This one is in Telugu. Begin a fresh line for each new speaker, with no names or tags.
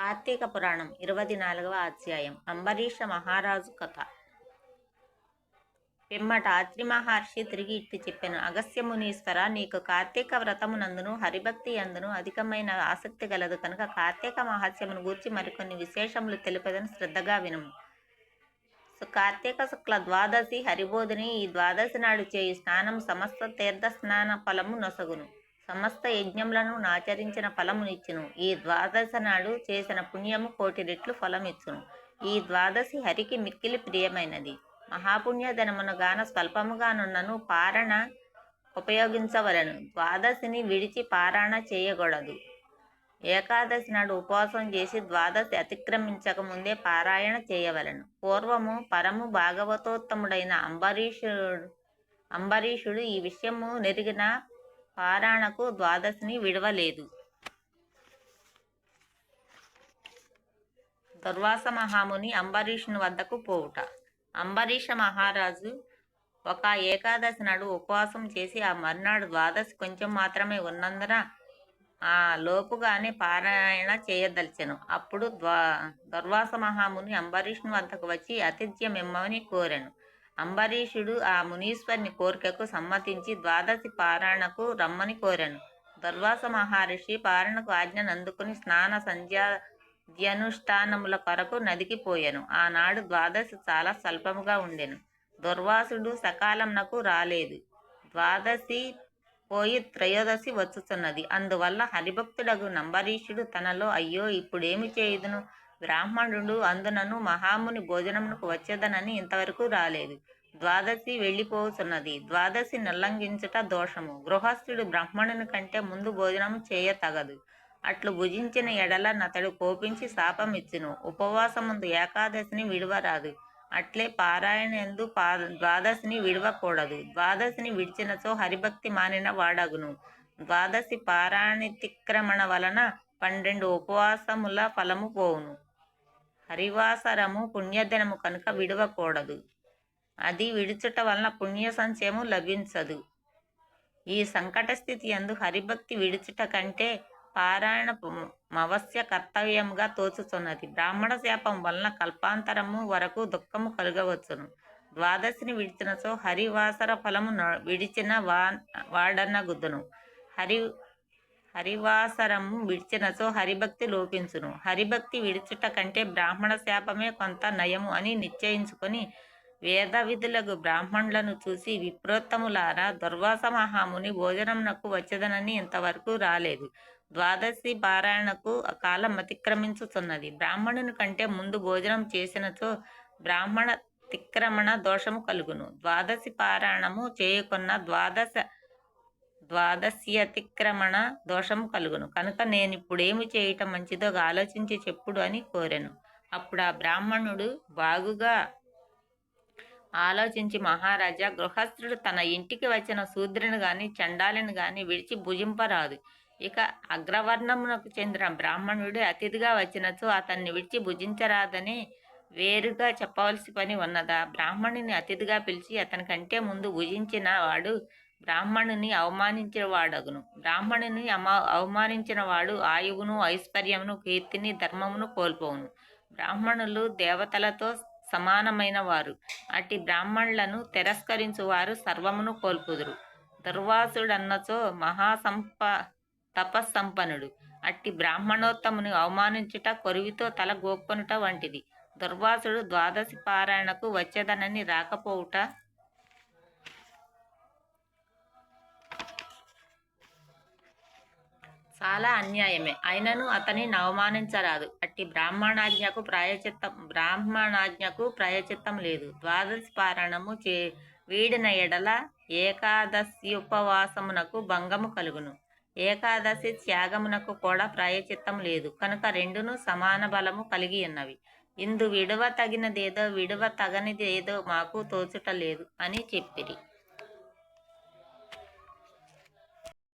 కార్తీక పురాణం ఇరవై నాలుగవ అధ్యాయం. అంబరీష మహారాజు కథ. పిమ్మట అత్రి మహర్షి తిరిగి ఇట్టి చెప్పాను అగస్త్య మునీశ్వర నీకు కార్తీక వ్రతమునందును హరిభక్తి అందును అధికమైన ఆసక్తి గలదు. కనుక కార్తీక మహాత్యమును గూర్చి మరికొన్ని విశేషములు తెలిపదని శ్రద్ధగా వినుము. కార్తీక శుక్ల ద్వాదశి హరిబోధిని ఈ ద్వాదశి నాడు చేయి స్నానం సమస్త తీర్థ స్నాన ఫలము నొసగును. సమస్త యజ్ఞములను నాచరించిన ఫలమునిచ్చును. ఈ ద్వాదశ నాడు చేసిన పుణ్యము కోటి రెట్లు ఫలమిచ్చును. ఈ ద్వాదశి హరికి మిక్కిలి ప్రియమైనది. మహాపుణ్యధనమును గాన స్వల్పముగానున్నను పారణ ఉపయోగించవలను. ద్వాదశిని విడిచి పారాయణ చేయకూడదు ఏకాదశి నాడు ఉపవాసం చేసి ద్వాదశి అతిక్రమించక ముందే పారాయణ చేయవలను. పూర్వము పరము భాగవతోత్తముడైన అంబరీషుడు అంబరీషుడు ఈ విషయము నెరిగిన పారాయణకు ద్వాదశిని విడవలేదు. దుర్వాస మహాముని అంబరీషుని వద్దకు పోవుట. అంబరీష మహారాజు ఒక ఏకాదశి నాడు ఉపవాసం చేసి ఆ మర్నాడు ద్వాదశి కొంచెం మాత్రమే ఉన్నందున ఆ లోపుగానే పారాయణ చేయదలిచెను. అప్పుడు ద్వా దుర్వాస మహాముని అంబరీషుని వద్దకు వచ్చి ఆతిథ్యం ఇమ్మని కోరాను. అంబరీషుడు ఆ మునీశ్వరుని కోరికకు సమ్మతించి ద్వాదశి పారాయణకు రమ్మని కోరాను. దుర్వాస మహర్షి పారణకు ఆజ్ఞను అందుకుని స్నాన సంధ్యానుష్ఠానముల కొరకు నదికి పోయాను. ఆనాడు ద్వాదశి చాలా స్వల్పముగా ఉండెను. దుర్వాసుడు సకాలంనకు రాలేదు. ద్వాదశి పోయి త్రయోదశి వచ్చుతున్నది అందువల్ల హరిభక్తుడగు నంబరీషుడు తనలో అయ్యో ఇప్పుడేమి చేయుదును? బ్రాహ్మణుడు అందునను మహాముని భోజనమునకు వచ్చేదనని ఇంతవరకు రాలేదు. ద్వాదశి వెళ్ళిపోతున్నది. ద్వాదశి నల్లంఘించుట దోషము. గృహస్థుడు బ్రాహ్మణుని కంటే ముందు భోజనము చేయ తగదు అట్లు భుజించిన ఎడల నతడు కోపించి శాపం ఇచ్చును. ఉపవాసముందు ఏకాదశిని విడవరాదు. అట్లే పారాయణ ఎందు పా ద్వాదశిని విడవకూడదు. ద్వాదశిని విడిచినచో హరిభక్తి మానిన వాడగును. ద్వాదశి పారాయణతిక్రమణ వలన పన్నెండు ఉపవాసముల ఫలము పోవును. హరివాసరము పుణ్యదినము కనుక విడవకూడదు. అది విడుచుట వలన పుణ్య సంచయము లభించదు. ఈ సంకట స్థితి ఎందు హరిభక్తి విడుచుట కంటే పారాయణ మవస్య కర్తవ్యముగా తోచుతున్నది బ్రాహ్మణ శాపం వలన కల్పాంతరము వరకు దుఃఖము కలుగవచ్చును. ద్వాదశిని విడిచినచో హరివాసర ఫలము విడిచిన వా వాడన్న గుద్దును హరి హరివాసరము విడిచినచో హరిభక్తి లోపించును. హరిభక్తి విడిచుట కంటే బ్రాహ్మణ శాపమే కొంత నయము అని నిశ్చయించుకొని వేద విధులకు బ్రాహ్మణులను చూసి విప్రోత్తములారా దుర్వాస మహాముని భోజనంనకు వచ్చేదనని ఇంతవరకు రాలేదు. ద్వాదశి పారాయణకు కాలం అతిక్రమించుతున్నది బ్రాహ్మణుని కంటే ముందు భోజనం చేసినచో బ్రాహ్మణ తిక్రమణ దోషము కలుగును. ద్వాదశి పారాయణము చేయకున్న ద్వాదశ ద్వాదశి అతిక్రమణ దోషము కలుగును. కనుక నేను ఇప్పుడేమి చేయటం మంచిదో ఆలోచించి చెప్పుడు అని కోరాను. అప్పుడు ఆ బ్రాహ్మణుడు బాగుగా ఆలోచించి మహారాజా గృహస్థుడు తన ఇంటికి వచ్చిన శూద్రుని గాని చండాలిని గాని విడిచి భుజింపరాదు. ఇక అగ్రవర్ణమునకు చెందిన బ్రాహ్మణుడు అతిథిగా వచ్చినచో అతన్ని విడిచి భుజించరాదని వేరుగా చెప్పవలసి పని ఉన్నదా? బ్రాహ్మణుని అతిథిగా పిలిచి అతని కంటే ముందు భుజించిన వాడు బ్రాహ్మణుని అవమానించిన వాడగును బ్రాహ్మణుని అవమానించిన వాడు ఆయువును ఐశ్వర్యమును కీర్తిని ధర్మమును కోల్పోవును. బ్రాహ్మణులు దేవతలతో సమానమైన వారు అట్టి బ్రాహ్మణులను తిరస్కరించు వారు సర్వమును కోల్పుదురు. దుర్వాసుడన్నచో మహాసంప తపస్సంపన్నుడు అట్టి బ్రాహ్మణోత్తముని అవమానించుట కొరివితో తల గోక్కొనుట వంటిది. దుర్వాసుడు ద్వాదశి పారాయణకు వచ్చేదనని రాకపోవుట చాలా అన్యాయమే. అయినను అతని అవమానించరాదు అట్టి బ్రాహ్మణాజ్ఞకు ప్రాయచిత్తం బ్రాహ్మణాజ్ఞకు ప్రాయచిత్తం లేదు. ద్వాదశి పారాయణము చే వీడిన ఎడల ఏకాదశి ఉపవాసమునకు భంగము కలుగును. ఏకాదశి త్యాగమునకు కూడా ప్రాయచిత్తం లేదు. కనుక రెండును సమాన బలము కలిగి ఉన్నవి. ఇందు విడవ తగినదేదో విడవ తగనిదేదో మాకు తోచుట లేదు అని చెప్పిరి.